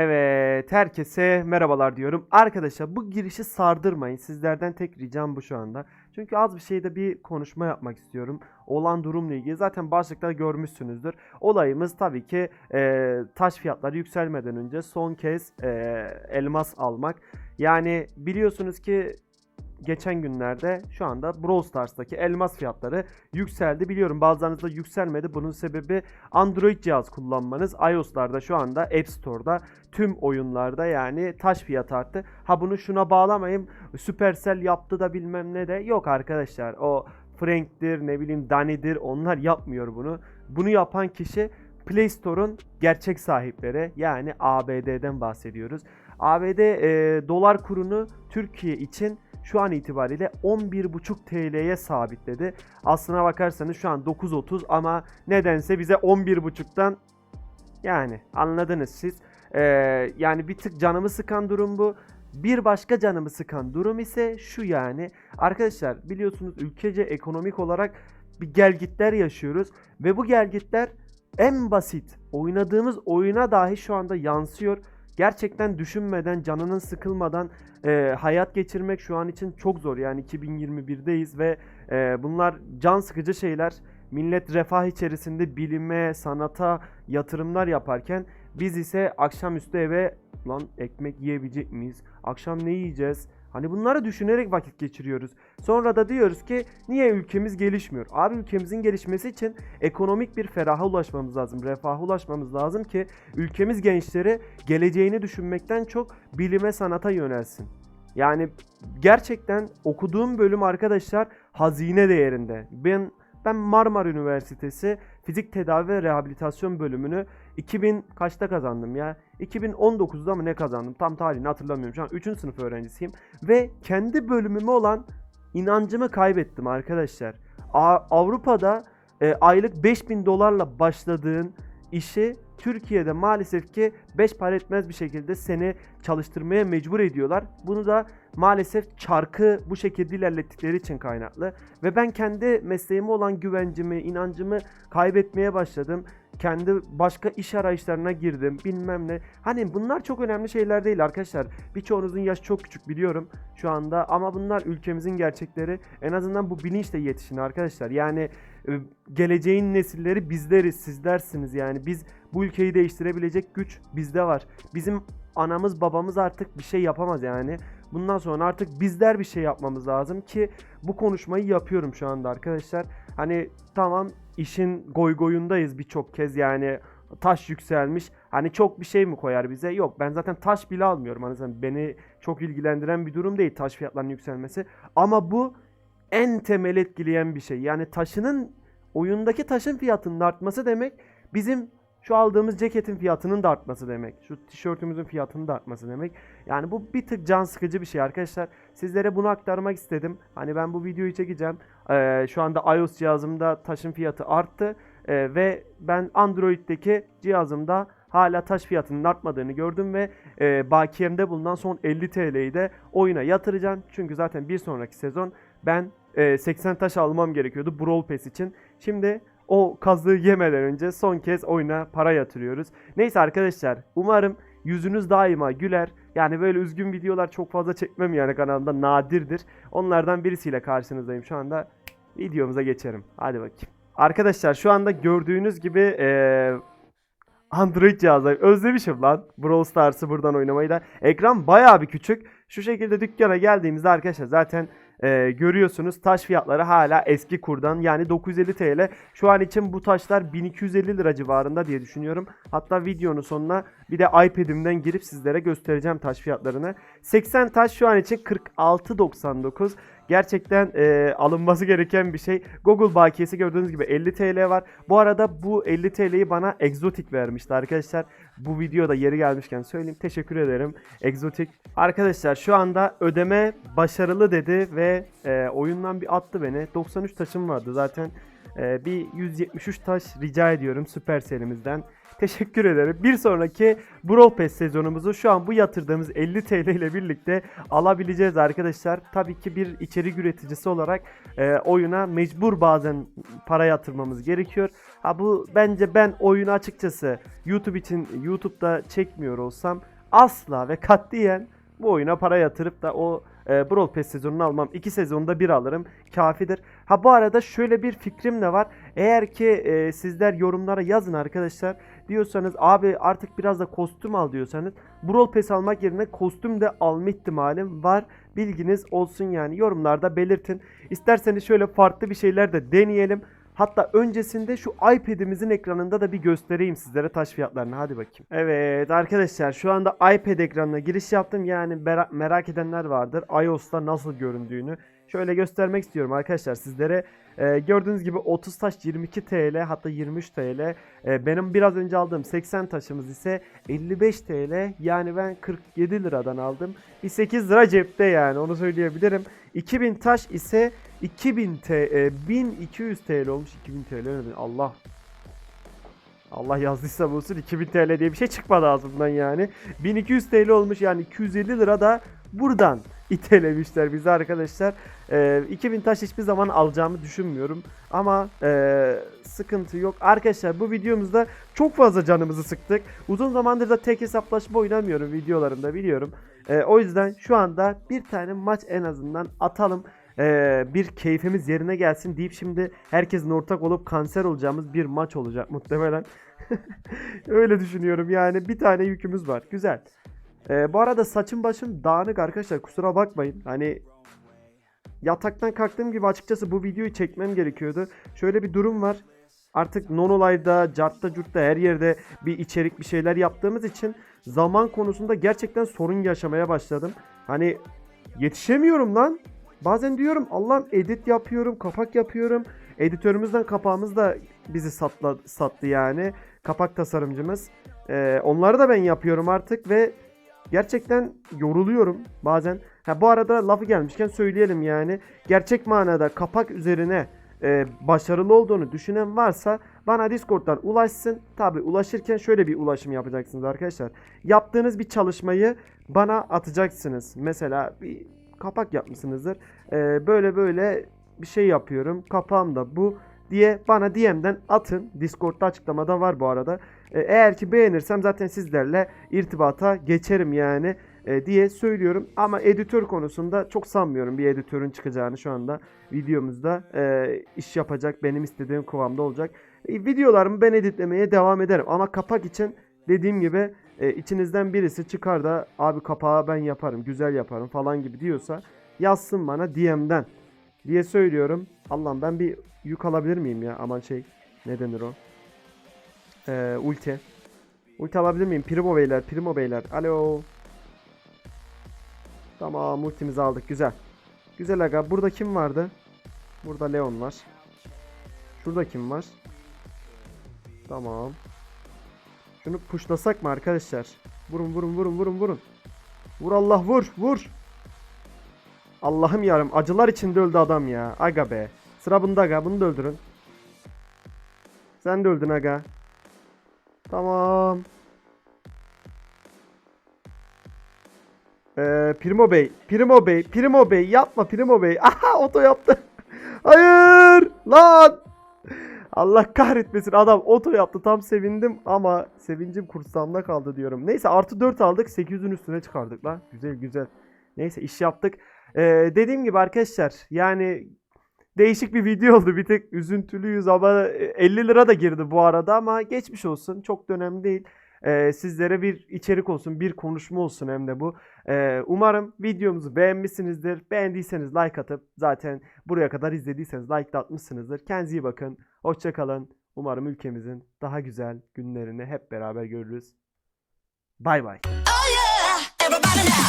Evet, herkese merhabalar diyorum. Arkadaşlar bu girişi sardırmayın. Sizlerden tek ricam bu şu anda. Çünkü az bir şeyde bir konuşma yapmak istiyorum. Olan durumla ilgili. Zaten başlıkta görmüşsünüzdür. Olayımız tabii ki e, taş fiyatları yükselmeden önce son kez e, elmas almak. Yani biliyorsunuz ki geçen günlerde şu anda Brawl Stars'taki elmas fiyatları yükseldi. Biliyorum bazılarınızda yükselmedi. Bunun sebebi Android cihaz kullanmanız. iOS'larda şu anda App Store'da tüm oyunlarda yani taş fiyatı arttı. Ha bunu şuna bağlamayayım. Supercell yaptı da bilmem ne de. Yok arkadaşlar. O Frank'tir ne bileyim Dani'dir onlar yapmıyor bunu. Bunu yapan kişi Play Store'un gerçek sahipleri yani ABD'den bahsediyoruz. ABD e, dolar kurunu Türkiye için şu an itibariyle 11.5 TL'ye sabitledi. Aslına bakarsanız şu an 9.30 ama nedense bize 11.5'tan yani anladınız siz. Ee, yani bir tık canımı sıkan durum bu. Bir başka canımı sıkan durum ise şu yani. Arkadaşlar biliyorsunuz ülkece ekonomik olarak bir gelgitler yaşıyoruz. Ve bu gelgitler en basit oynadığımız oyuna dahi şu anda yansıyor. Gerçekten düşünmeden, canının sıkılmadan e, hayat geçirmek şu an için çok zor. Yani 2021'deyiz ve e, bunlar can sıkıcı şeyler. Millet refah içerisinde bilime, sanata yatırımlar yaparken biz ise akşamüstü eve lan ekmek yiyebilecek miyiz? Akşam ne yiyeceğiz? Hani bunları düşünerek vakit geçiriyoruz. Sonra da diyoruz ki niye ülkemiz gelişmiyor? Abi ülkemizin gelişmesi için ekonomik bir feraha ulaşmamız lazım, refaha ulaşmamız lazım ki ülkemiz gençleri geleceğini düşünmekten çok bilime sanata yönelsin. Yani gerçekten okuduğum bölüm arkadaşlar hazine değerinde. Ben ben Marmara Üniversitesi Fizik Tedavi ve Rehabilitasyon bölümünü 2000 kaçta kazandım ya? 2019'da mı ne kazandım? Tam tarihini hatırlamıyorum. Şu an 3. sınıf öğrencisiyim ve kendi bölümüme olan inancımı kaybettim arkadaşlar. A- Avrupa'da e, aylık 5000 dolarla başladığın işi Türkiye'de maalesef ki 5 para etmez bir şekilde seni çalıştırmaya mecbur ediyorlar. Bunu da maalesef çarkı bu şekilde ilerlettikleri için kaynaklı. Ve ben kendi mesleğime olan güvencimi, inancımı kaybetmeye başladım. Kendi başka iş arayışlarına girdim bilmem ne. Hani bunlar çok önemli şeyler değil arkadaşlar. Birçoğunuzun yaşı çok küçük biliyorum şu anda ama bunlar ülkemizin gerçekleri. En azından bu bilinçle yetişin arkadaşlar. Yani e, geleceğin nesilleri bizleriz, sizlersiniz yani. Biz bu ülkeyi değiştirebilecek güç bizde var. Bizim anamız babamız artık bir şey yapamaz yani. Bundan sonra artık bizler bir şey yapmamız lazım ki bu konuşmayı yapıyorum şu anda arkadaşlar. Hani tamam işin goy goyundayız birçok kez yani taş yükselmiş. Hani çok bir şey mi koyar bize? Yok ben zaten taş bile almıyorum. Hani beni çok ilgilendiren bir durum değil taş fiyatlarının yükselmesi. Ama bu en temel etkileyen bir şey. Yani taşının oyundaki taşın fiyatının artması demek bizim şu aldığımız ceketin fiyatının da artması demek. Şu tişörtümüzün fiyatının da artması demek. Yani bu bir tık can sıkıcı bir şey arkadaşlar. Sizlere bunu aktarmak istedim. Hani ben bu videoyu çekeceğim. Ee, şu anda iOS cihazımda taşın fiyatı arttı. Ee, ve ben Android'deki cihazımda hala taş fiyatının artmadığını gördüm ve e, bakiyemde bulunan son 50 TL'yi de oyuna yatıracağım. Çünkü zaten bir sonraki sezon ben e, 80 taş almam gerekiyordu Brawl Pass için. Şimdi o kazığı yemeden önce son kez oyuna para yatırıyoruz. Neyse arkadaşlar umarım yüzünüz daima güler. Yani böyle üzgün videolar çok fazla çekmem yani kanalımda nadirdir. Onlardan birisiyle karşınızdayım şu anda. Videomuza geçerim. Hadi bakayım. Arkadaşlar şu anda gördüğünüz gibi eee Android cihazlar özlemişim lan Brawl Stars'ı buradan oynamayı da. Ekran bayağı bir küçük. Şu şekilde dükkana geldiğimizde arkadaşlar zaten e, görüyorsunuz taş fiyatları hala eski kurdan yani 950 TL. Şu an için bu taşlar 1250 lira civarında diye düşünüyorum. Hatta videonun sonuna bir de iPad'imden girip sizlere göstereceğim taş fiyatlarını. 80 taş şu an için 46.99. Gerçekten e, alınması gereken bir şey. Google bakiyesi gördüğünüz gibi 50 TL var. Bu arada bu 50 TL'yi bana Exotic vermişti arkadaşlar. Bu videoda yeri gelmişken söyleyeyim. Teşekkür ederim Exotic. Arkadaşlar şu anda ödeme başarılı dedi ve e, oyundan bir attı beni. 93 taşım vardı zaten. E, bir 173 taş rica ediyorum Supercell'imizden. Teşekkür ederim. Bir sonraki Brawl Pass sezonumuzu şu an bu yatırdığımız 50 TL ile birlikte alabileceğiz arkadaşlar. Tabii ki bir içerik üreticisi olarak e, oyuna mecbur bazen para yatırmamız gerekiyor. Ha bu bence ben oyunu açıkçası YouTube için YouTube'da çekmiyor olsam asla ve katiyen bu oyuna para yatırıp da o e, Brawl Pass sezonunu almam. 2 sezonda bir alırım. Kafidir. Ha bu arada şöyle bir fikrim de var. Eğer ki e, sizler yorumlara yazın arkadaşlar. Diyorsanız abi artık biraz da kostüm al diyorsanız Brawl Pass almak yerine kostüm de alma ihtimalim var. Bilginiz olsun yani yorumlarda belirtin. İsterseniz şöyle farklı bir şeyler de deneyelim. Hatta öncesinde şu iPad'imizin ekranında da bir göstereyim sizlere taş fiyatlarını. Hadi bakayım. Evet arkadaşlar şu anda iPad ekranına giriş yaptım. Yani mera- merak edenler vardır. iOS'ta nasıl göründüğünü. Şöyle göstermek istiyorum arkadaşlar sizlere. Ee, gördüğünüz gibi 30 taş 22 TL hatta 23 TL. Ee, benim biraz önce aldığım 80 taşımız ise 55 TL. Yani ben 47 liradan aldım. Bir 8 lira cepte yani onu söyleyebilirim. 2000 taş ise 2000 T, e, 1200 TL olmuş. 2000 TL ne? Allah. Allah yazdıysa bulsun 2000 TL diye bir şey çıkmadı ağzımdan yani. 1200 TL olmuş yani 250 lira da buradan itelemişler bizi arkadaşlar. Ee, 2000 taş hiçbir zaman alacağımı düşünmüyorum. Ama ee, sıkıntı yok. Arkadaşlar bu videomuzda çok fazla canımızı sıktık. Uzun zamandır da tek hesaplaşma oynamıyorum videolarımda biliyorum. Ee, o yüzden şu anda bir tane maç en azından atalım. Ee, bir keyfimiz yerine gelsin deyip şimdi herkesin ortak olup kanser olacağımız bir maç olacak muhtemelen. Öyle düşünüyorum yani bir tane yükümüz var. Güzel. Ee, bu arada saçım başım dağınık arkadaşlar kusura bakmayın. Hani yataktan kalktığım gibi açıkçası bu videoyu çekmem gerekiyordu. Şöyle bir durum var. Artık Nonolay'da, Cart'ta, Curt'ta her yerde bir içerik bir şeyler yaptığımız için zaman konusunda gerçekten sorun yaşamaya başladım. Hani yetişemiyorum lan. Bazen diyorum Allah'ım edit yapıyorum, kapak yapıyorum. Editörümüzden kapağımız da bizi satla, sattı yani. Kapak tasarımcımız. Ee, onları da ben yapıyorum artık ve gerçekten yoruluyorum bazen. Ha bu arada lafı gelmişken söyleyelim yani. Gerçek manada kapak üzerine e, başarılı olduğunu düşünen varsa bana Discord'dan ulaşsın. Tabi ulaşırken şöyle bir ulaşım yapacaksınız arkadaşlar. Yaptığınız bir çalışmayı bana atacaksınız. Mesela bir kapak yapmışsınızdır. E, böyle böyle bir şey yapıyorum. Kapağım da bu diye bana DM'den atın. Discord'da açıklamada var bu arada. E, eğer ki beğenirsem zaten sizlerle irtibata geçerim yani e, diye söylüyorum. Ama editör konusunda çok sanmıyorum bir editörün çıkacağını şu anda videomuzda e, iş yapacak benim istediğim kıvamda olacak. E, videolarımı ben editlemeye devam ederim ama kapak için dediğim gibi e, içinizden birisi çıkar da abi kapağı ben yaparım güzel yaparım falan gibi diyorsa yazsın bana DM'den diye söylüyorum. Allah'ım ben bir yük alabilir miyim ya aman şey ne denir o? Ee, ulti. Ulti alabilir miyim? Primo beyler, Primo beyler. Alo. Tamam ultimizi aldık. Güzel. Güzel aga. Burada kim vardı? Burada Leon var. Şurada kim var? Tamam. Şunu pushlasak mı arkadaşlar? Vurun vurun vurun vurun vurun. Vur Allah vur vur. Allah'ım yarım acılar içinde öldü adam ya. Aga be. Sıra bunda aga bunu da öldürün. Sen de öldün aga. Tamam. Ee, Primo Bey, Primo Bey, Primo Bey yapma Primo Bey. Aha oto yaptı. Hayır lan. Allah kahretmesin adam oto yaptı tam sevindim ama sevincim kursamda kaldı diyorum. Neyse artı 4 aldık 800'ün üstüne çıkardık lan. Güzel güzel. Neyse iş yaptık. Ee, dediğim gibi arkadaşlar yani değişik bir video oldu. Bir tek üzüntülüyüz ama 50 lira da girdi bu arada ama geçmiş olsun. Çok da önemli değil e, sizlere bir içerik olsun, bir konuşma olsun hem de bu. E, umarım videomuzu beğenmişsinizdir. Beğendiyseniz like atıp zaten buraya kadar izlediyseniz like de atmışsınızdır. Kendinize iyi bakın. Hoşçakalın. Umarım ülkemizin daha güzel günlerini hep beraber görürüz. Bay bay. Oh, Everybody now.